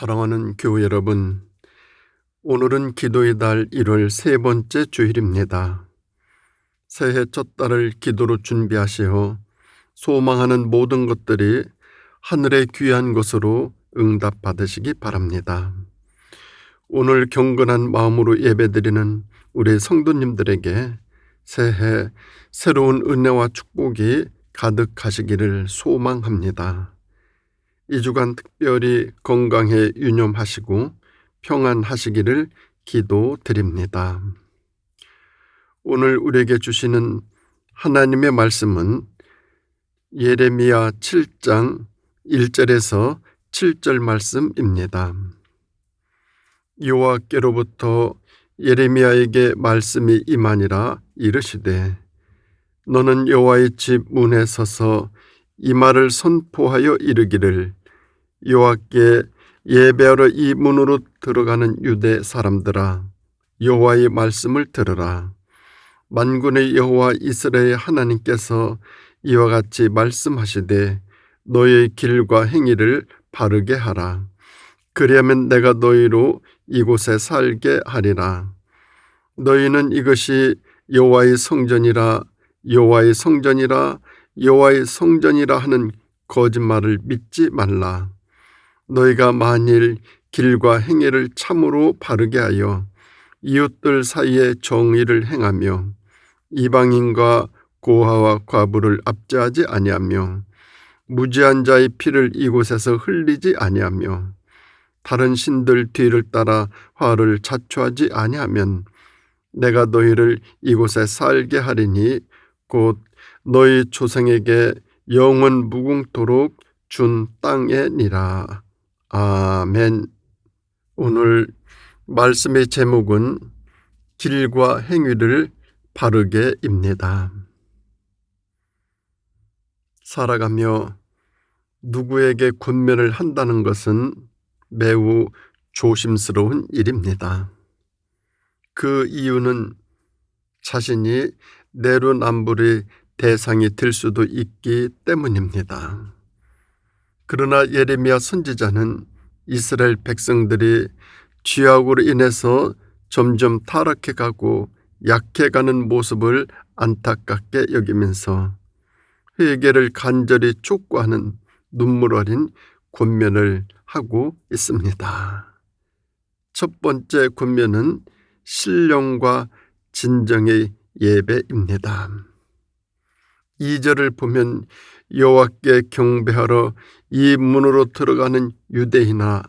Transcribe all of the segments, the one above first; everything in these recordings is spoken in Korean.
사랑하는 교회 여러분, 오늘은 기도의 달 1월 세 번째 주일입니다. 새해 첫 달을 기도로 준비하시어 소망하는 모든 것들이 하늘의 귀한 것으로 응답받으시기 바랍니다. 오늘 경건한 마음으로 예배드리는 우리 성도님들에게 새해 새로운 은혜와 축복이 가득하시기를 소망합니다. 이 주간 특별히 건강에 유념하시고 평안하시기를 기도드립니다. 오늘 우리에게 주시는 하나님의 말씀은 예레미야 7장 1절에서 7절 말씀입니다. 여호와께로부터 예레미야에게 말씀이 임하니라 이르시되 너는 여호와의 집 문에 서서 이 말을 선포하여 이르기를 여호와께 예배하러 이 문으로 들어가는 유대 사람들아 여호와의 말씀을 들으라. 만군의 여호와 이스라엘 하나님께서 이와 같이 말씀하시되 너의 길과 행위를 바르게 하라. 그리하면 내가 너희로 이곳에 살게 하리라. 너희는 이것이 여호와의 성전이라 여호와의 성전이라 여호와의 성전이라 하는 거짓말을 믿지 말라 너희가 만일 길과 행위를 참으로 바르게 하여 이웃들 사이에 정의를 행하며 이방인과 고아와 과부를 압제하지 아니하며 무지한 자의 피를 이곳에서 흘리지 아니하며 다른 신들 뒤를 따라 화를 자초하지 아니하면 내가 너희를 이곳에 살게 하리니 곧 너희 조상에게 영원 무궁토록 준 땅에니라. 아멘. 오늘 말씀의 제목은 길과 행위를 바르게입니다. 살아가며 누구에게 권면을 한다는 것은 매우 조심스러운 일입니다. 그 이유는 자신이 내로남불의 대상이 될 수도 있기 때문입니다. 그러나 예레미야 선지자는 이스라엘 백성들이 죄악으로 인해서 점점 타락해 가고 약해 가는 모습을 안타깝게 여기면서 회개를 간절히 촉구하는 눈물 어린 권면을 하고 있습니다. 첫 번째 권면은 신령과 진정의 예배입니다. 2절을 보면 여호와께 경배하러 이 문으로 들어가는 유대인아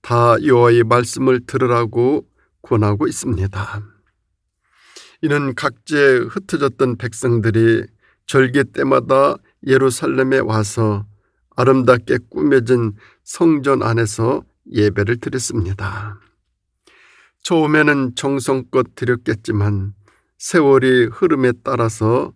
다 여호와의 말씀을 들으라고 권하고 있습니다. 이는 각지에 흩어졌던 백성들이 절기 때마다 예루살렘에 와서 아름답게 꾸며진 성전 안에서 예배를 드렸습니다. 처음에는 정성껏 드렸겠지만 세월이 흐름에 따라서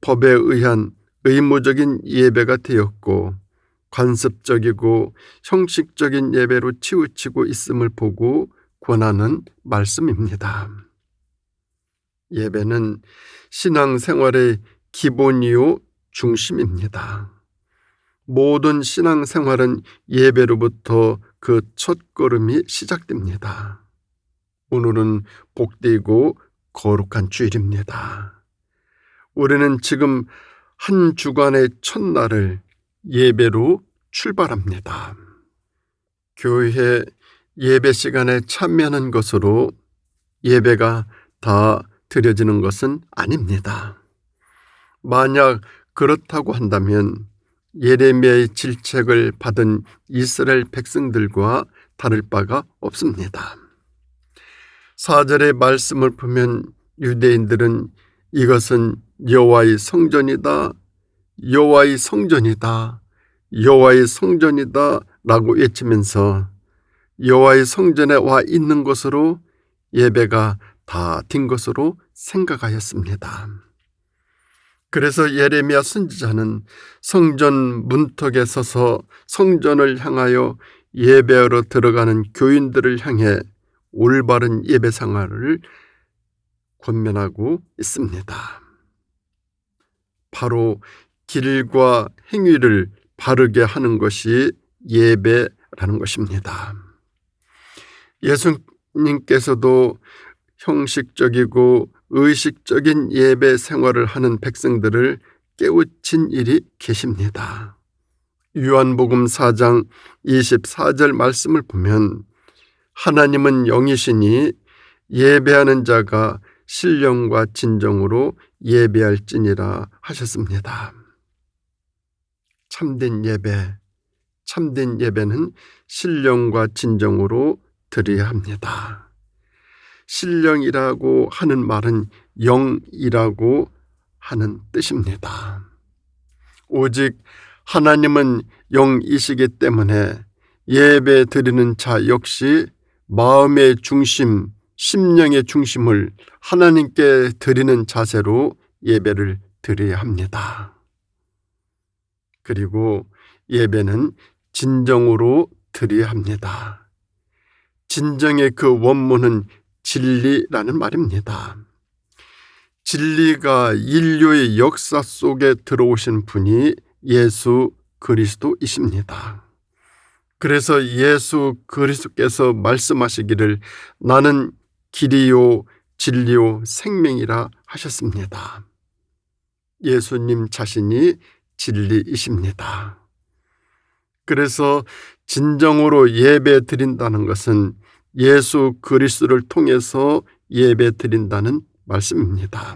법에 의한 의무적인 예배가 되었고 관습적이고 형식적인 예배로 치우치고 있음을 보고 권하는 말씀입니다. 예배는 신앙생활의 기본이요 중심입니다. 모든 신앙생활은 예배로부터 그 첫걸음이 시작됩니다. 오늘은 복되고 거룩한 주일입니다. 우리는 지금 한 주간의 첫날을 예배로 출발합니다. 교회 예배 시간에 참여하는 것으로 예배가 다 드려지는 것은 아닙니다. 만약 그렇다고 한다면 예레미야의 질책을 받은 이스라엘 백성들과 다를 바가 없습니다. 사절의 말씀을 보면 유대인들은 이것은 여호와의 성전이다, 여호와의 성전이다, 여호와의 성전이다라고 외치면서 여호와의 성전에 와 있는 것으로 예배가 다 된 것으로 생각하였습니다. 그래서 예레미야 선지자는 성전 문턱에 서서 성전을 향하여 예배하러 들어가는 교인들을 향해 올바른 예배 생활을 권면하고 있습니다. 바로 길과 행위를 바르게 하는 것이 예배라는 것입니다. 예수님께서도 형식적이고 의식적인 예배 생활을 하는 백성들을 깨우친 일이 계십니다. 요한복음 4장 24절 말씀을 보면 하나님은 영이시니 예배하는 자가 신령과 진정으로 예배할지니라 하셨습니다. 참된 예배, 참된 예배는 신령과 진정으로 드려야 합니다. 신령이라고 하는 말은 영이라고 하는 뜻입니다. 오직 하나님은 영이시기 때문에 예배 드리는 자 역시 마음의 중심, 심령의 중심을 하나님께 드리는 자세로 예배를 드려야 합니다. 그리고 예배는 진정으로 드려야 합니다. 진정의 그 원문은 진리라는 말입니다. 진리가 인류의 역사 속에 들어오신 분이 예수 그리스도이십니다. 그래서 예수 그리스도께서 말씀하시기를 나는 길이요 진리요 생명이라 하셨습니다. 예수님 자신이 진리이십니다. 그래서 진정으로 예배 드린다는 것은 예수 그리스도를 통해서 예배 드린다는 말씀입니다.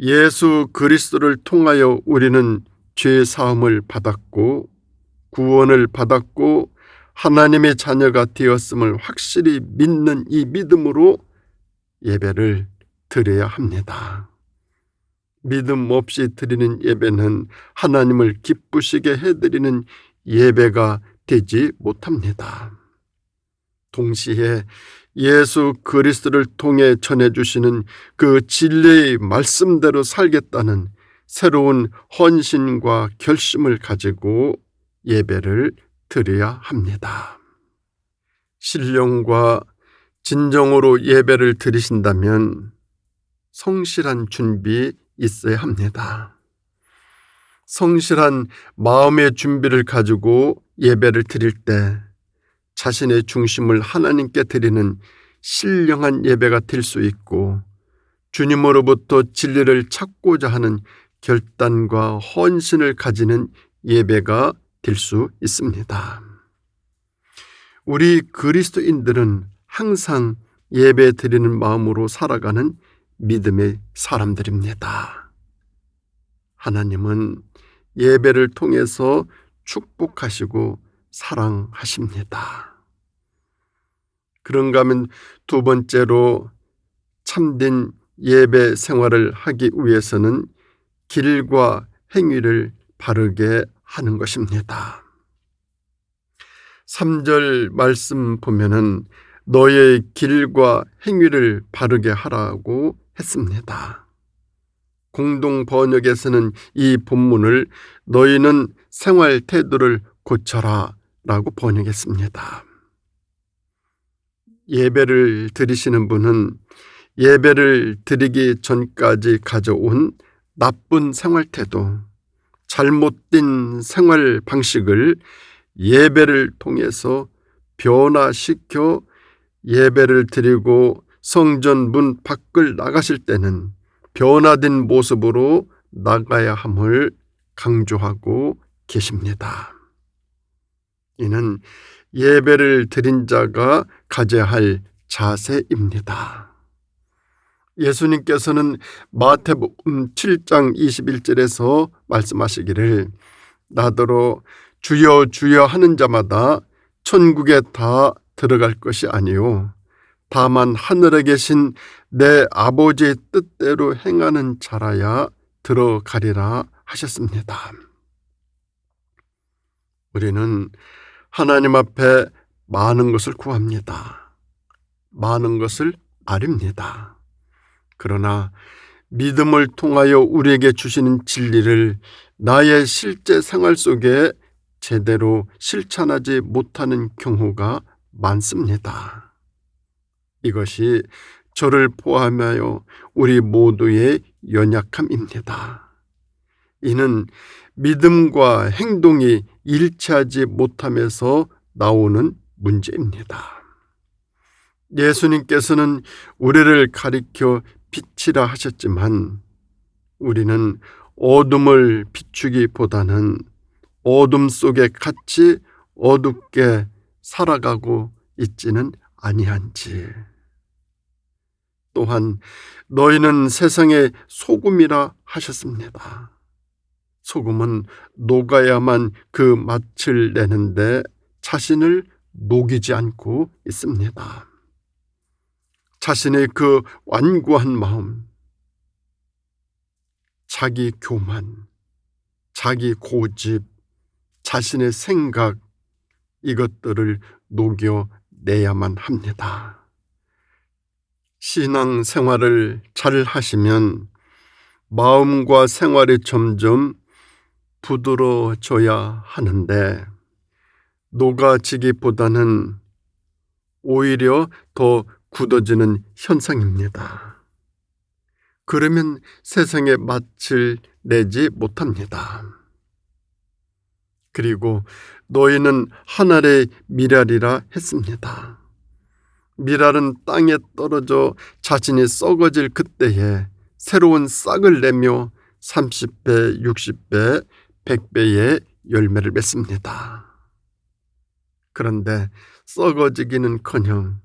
예수 그리스도를 통하여 우리는 죄 사함을 받았고 구원을 받았고 하나님의 자녀가 되었음을 확실히 믿는 이 믿음으로 예배를 드려야 합니다. 믿음 없이 드리는 예배는 하나님을 기쁘시게 해드리는 예배가 되지 못합니다. 동시에 예수 그리스도를 통해 전해주시는 그 진리의 말씀대로 살겠다는 새로운 헌신과 결심을 가지고 예배를 드려야 합니다. 신령과 진정으로 예배를 드리신다면 성실한 준비 있어야 합니다. 성실한 마음의 준비를 가지고 예배를 드릴 때 자신의 중심을 하나님께 드리는 신령한 예배가 될 수 있고 주님으로부터 진리를 찾고자 하는 결단과 헌신을 가지는 예배가 될 수 있습니다. 우리 그리스도인들은 항상 예배 드리는 마음으로 살아가는 믿음의 사람들입니다. 하나님은 예배를 통해서 축복하시고 사랑하십니다. 그런가 하면 두 번째로 참된 예배 생활을 하기 위해서는 길과 행위를 바르게 하는 것입니다. 3절 말씀 보면은 너의 길과 행위를 바르게 하라고 했습니다. 공동 번역에서는 이 본문을 너희는 생활 태도를 고쳐라 라고 번역했습니다. 예배를 드리시는 분은 예배를 드리기 전까지 가져온 나쁜 생활 태도, 잘못된 생활 방식을 예배를 통해서 변화시켜 예배를 드리고 성전 문 밖을 나가실 때는 변화된 모습으로 나가야 함을 강조하고 계십니다. 이는 예배를 드린 자가 가져야 할 자세입니다. 예수님께서는 마태복음 7장 21절에서 말씀하시기를 나더러 주여 주여 하는 자마다 천국에 다 들어갈 것이 아니요 다만 하늘에 계신 내 아버지의 뜻대로 행하는 자라야 들어가리라 하셨습니다. 우리는 하나님 앞에 많은 것을 구합니다. 많은 것을 아립니다. 그러나 믿음을 통하여 우리에게 주시는 진리를 나의 실제 생활 속에 제대로 실천하지 못하는 경우가 많습니다. 이것이 저를 포함하여 우리 모두의 연약함입니다. 이는 믿음과 행동이 일치하지 못함에서 나오는 문제입니다. 예수님께서는 우리를 가리켜 빛이라 하셨지만 우리는 어둠을 비추기보다는 어둠 속에 같이 어둡게 살아가고 있지는 아니한지. 또한 너희는 세상의 소금이라 하셨습니다. 소금은 녹아야만 그 맛을 내는데 자신을 녹이지 않고 있습니다. 자신의 그 완고한 마음, 자기 교만, 자기 고집, 자신의 생각, 이것들을 녹여내야만 합니다. 신앙 생활을 잘 하시면 마음과 생활이 점점 부드러워져야 하는데 녹아지기보다는 오히려 더 굳어지는 현상입니다. 그러면 세상의 맛을 내지 못합니다. 그리고 너희는 하늘의 미랄이라 했습니다. 미랄은 땅에 떨어져 자신이 썩어질 그때에 새로운 싹을 내며 30배, 60배, 100배의 열매를 맺습니다. 그런데 썩어지기는 커녕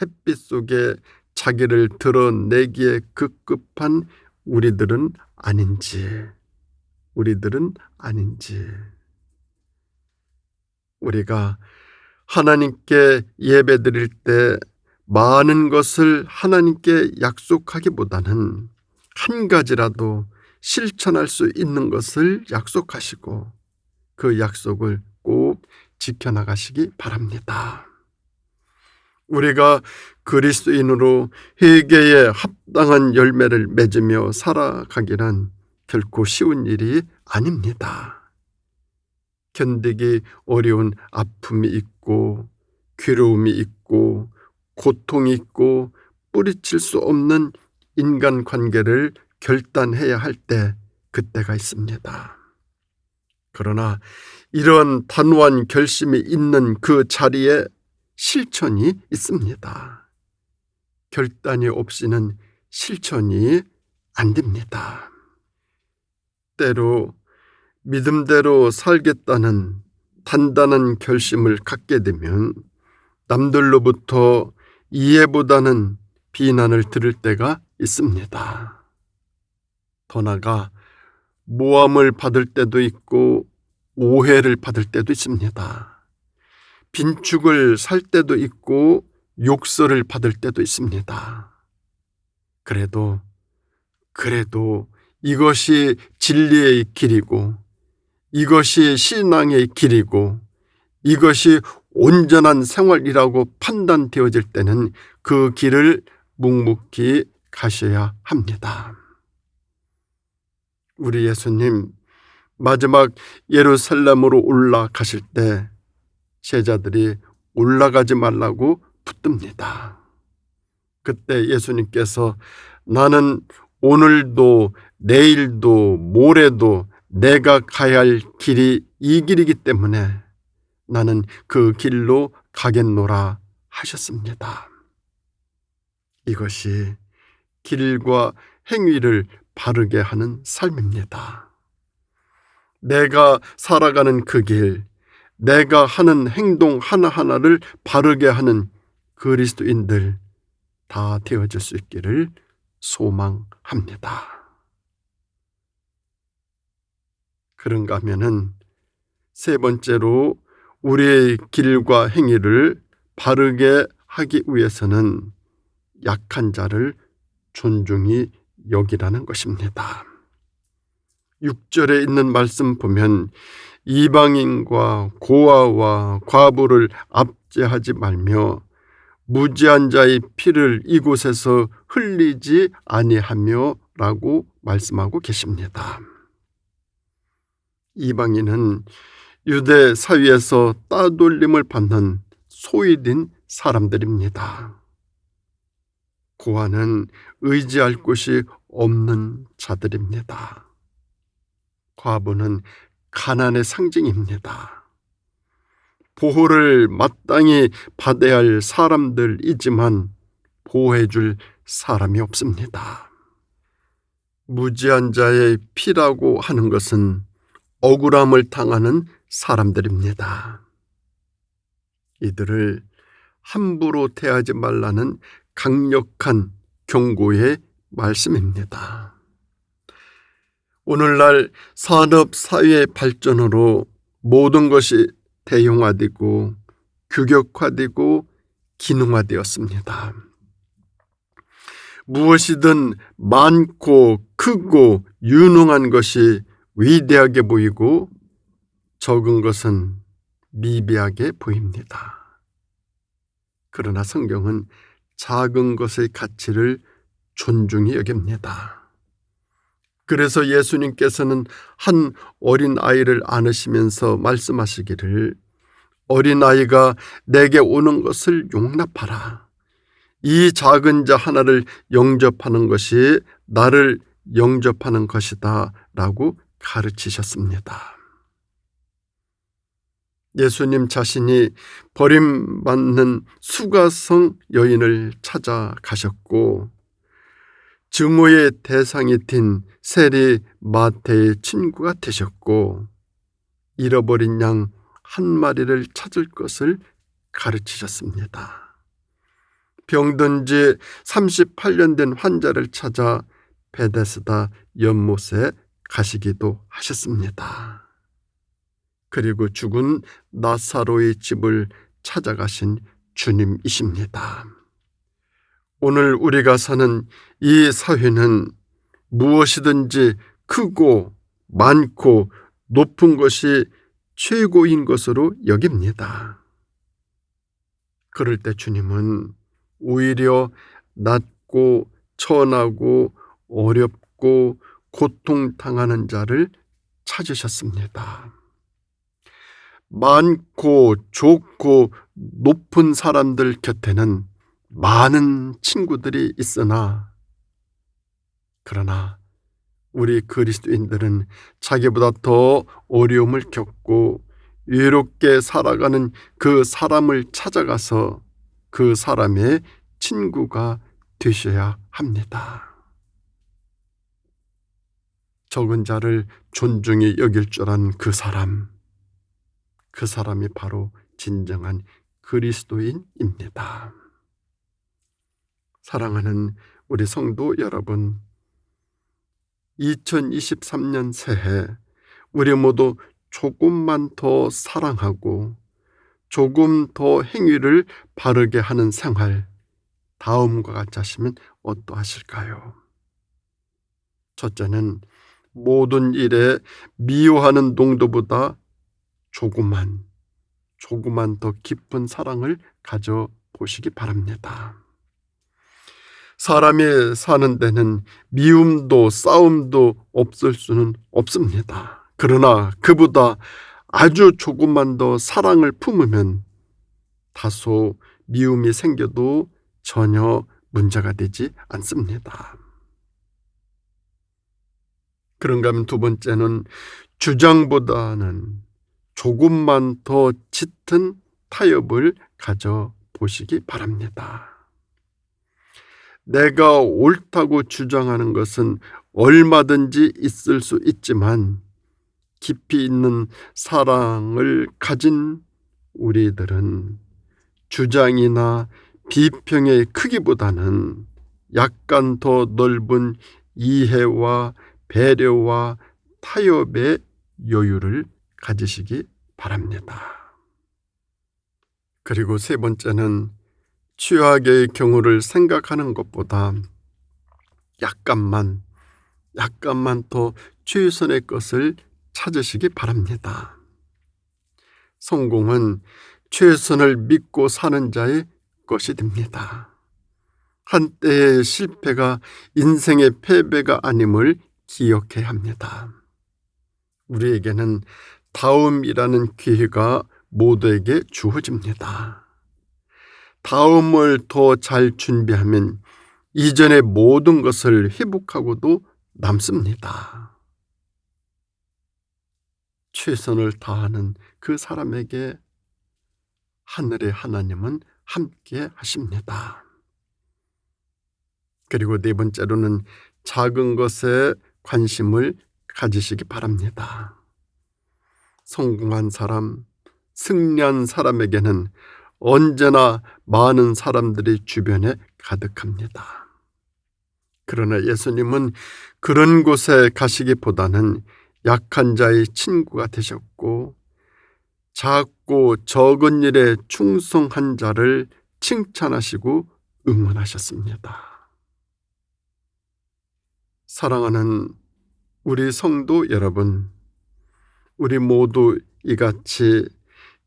햇빛 속에 자기를 드러내기에 급급한 우리들은 아닌지, 우리들은 아닌지. 우리가 하나님께 예배 드릴 때 많은 것을 하나님께 약속하기보다는 한 가지라도 실천할 수 있는 것을 약속하시고 그 약속을 꼭 지켜나가시기 바랍니다. 우리가 그리스도인으로 회개에 합당한 열매를 맺으며 살아가기란 결코 쉬운 일이 아닙니다. 견디기 어려운 아픔이 있고 괴로움이 있고 고통이 있고 뿌리칠 수 없는 인간 관계를 결단해야 할 때 그때가 있습니다. 그러나 이런 단호한 결심이 있는 그 자리에 실천이 있습니다. 결단이 없이는 실천이 안 됩니다. 때로 믿음대로 살겠다는 단단한 결심을 갖게 되면 남들로부터 이해보다는 비난을 들을 때가 있습니다. 더 나아가 모함을 받을 때도 있고 오해를 받을 때도 있습니다. 빈축을 살 때도 있고 욕설을 받을 때도 있습니다. 그래도, 그래도 이것이 진리의 길이고 이것이 신앙의 길이고 이것이 온전한 생활이라고 판단되어질 때는 그 길을 묵묵히 가셔야 합니다. 우리 예수님 마지막 예루살렘으로 올라가실 때 제자들이 올라가지 말라고 붙듭니다. 그때 예수님께서 나는 오늘도 내일도 모레도 내가 가야 할 길이 이 길이기 때문에 나는 그 길로 가겠노라 하셨습니다. 이것이 길과 행위를 바르게 하는 삶입니다. 내가 살아가는 그 길, 내가 하는 행동 하나하나를 바르게 하는 그리스도인들 다 되어질 수 있기를 소망합니다. 그런가 하면은 세 번째로 우리의 길과 행위를 바르게 하기 위해서는 약한 자를 존중히 여기라는 것입니다. 6절에 있는 말씀 보면 이방인과 고아와 과부를 압제하지 말며 무지한 자의 피를 이곳에서 흘리지 아니하며라고 말씀하고 계십니다. 이방인은 유대 사회에서 따돌림을 받는 소외된 사람들입니다. 고아는 의지할 곳이 없는 자들입니다. 과부는 가난의 상징입니다. 보호를 마땅히 받아야 할 사람들이지만 보호해줄 사람이 없습니다. 무지한 자의 피라고 하는 것은 억울함을 당하는 사람들입니다. 이들을 함부로 대하지 말라는 강력한 경고의 말씀입니다. 오늘날 산업 사회의 발전으로 모든 것이 대형화되고 규격화되고 기능화되었습니다. 무엇이든 많고 크고 유능한 것이 위대하게 보이고 적은 것은 미비하게 보입니다. 그러나 성경은 작은 것의 가치를 존중히 여깁니다. 그래서 예수님께서는 한 어린 아이를 안으시면서 말씀하시기를 어린 아이가 내게 오는 것을 용납하라. 이 작은 자 하나를 영접하는 것이 나를 영접하는 것이다. 라고 가르치셨습니다. 예수님 자신이 버림받는 수가성 여인을 찾아가셨고 증오의 대상이 된 세리 마태의 친구가 되셨고 잃어버린 양 한 마리를 찾을 것을 가르치셨습니다. 병든 지 38년 된 환자를 찾아 베데스다 연못에 가시기도 하셨습니다. 그리고 죽은 나사로의 집을 찾아가신 주님이십니다. 오늘 우리가 사는 이 사회는 무엇이든지 크고 많고 높은 것이 최고인 것으로 여깁니다. 그럴 때 주님은 오히려 낮고 천하고 어렵고 고통당하는 자를 찾으셨습니다. 많고 좋고 높은 사람들 곁에는 많은 친구들이 있으나 그러나 우리 그리스도인들은 자기보다 더 어려움을 겪고 외롭게 살아가는 그 사람을 찾아가서 그 사람의 친구가 되셔야 합니다. 적은 자를 존중히 여길 줄 아는 그 사람, 그 사람이 바로 진정한 그리스도인입니다. 사랑하는 우리 성도 여러분, 2023년 새해 우리 모두 조금만 더 사랑하고 조금 더 행위를 바르게 하는 생활, 다음과 같이 하시면 어떠하실까요? 첫째는 모든 일에 미워하는 농도보다 조금만, 조금만 더 깊은 사랑을 가져 보시기 바랍니다. 사람이 사는 데는 미움도 싸움도 없을 수는 없습니다. 그러나 그보다 아주 조금만 더 사랑을 품으면 다소 미움이 생겨도 전혀 문제가 되지 않습니다. 그런가 하면 두 번째는 주장보다는 조금만 더 짙은 타협을 가져 보시기 바랍니다. 내가 옳다고 주장하는 것은 얼마든지 있을 수 있지만 깊이 있는 사랑을 가진 우리들은 주장이나 비평의 크기보다는 약간 더 넓은 이해와 배려와 타협의 여유를 가지시기 바랍니다. 그리고 세 번째는 최악의 경우를 생각하는 것보다 약간만, 약간만 더 최선의 것을 찾으시기 바랍니다. 성공은 최선을 믿고 사는 자의 것이 됩니다. 한때의 실패가 인생의 패배가 아님을 기억해야 합니다. 우리에게는 다음이라는 기회가 모두에게 주어집니다. 다음을 더 잘 준비하면 이전의 모든 것을 회복하고도 남습니다. 최선을 다하는 그 사람에게 하늘의 하나님은 함께 하십니다. 그리고 네 번째로는 작은 것에 관심을 가지시기 바랍니다. 성공한 사람, 승리한 사람에게는 언제나 많은 사람들이 주변에 가득합니다. 그러나 예수님은 그런 곳에 가시기보다는 약한 자의 친구가 되셨고 작고 적은 일에 충성한 자를 칭찬하시고 응원하셨습니다. 사랑하는 우리 성도 여러분, 우리 모두 이같이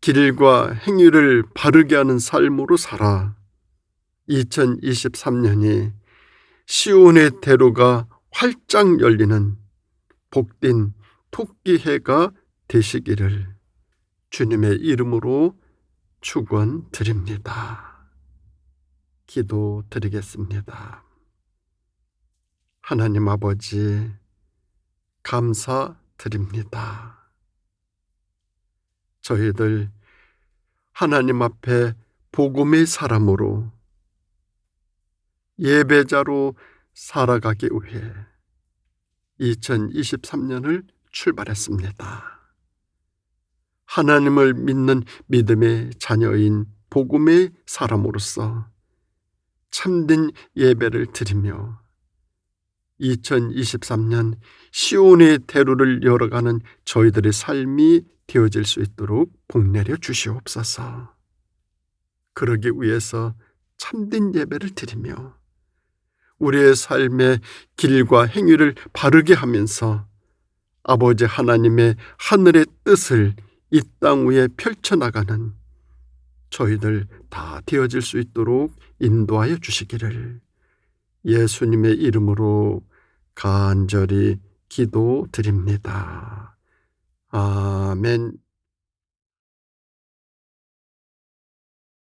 길과 행위를 바르게 하는 삶으로 살아 2023년이 시온의 대로가 활짝 열리는 복된 토끼해가 되시기를 주님의 이름으로 축원드립니다. 기도 드리겠습니다. 하나님 아버지 감사드립니다. 저희들 하나님 앞에 복음의 사람으로 예배자로 살아가기 위해 2023년을 출발했습니다. 하나님을 믿는 믿음의 자녀인 복음의 사람으로서 참된 예배를 드리며 2023년 시온의 대로를 열어가는 저희들의 삶이 되어질 수 있도록 복내려 주시옵소서. 그러기 위해서 참된 예배를 드리며 우리의 삶의 길과 행위를 바르게 하면서 아버지 하나님의 하늘의 뜻을 이 땅 위에 펼쳐나가는 저희들 다 되어질 수 있도록 인도하여 주시기를 예수님의 이름으로 간절히 기도드립니다. 아멘.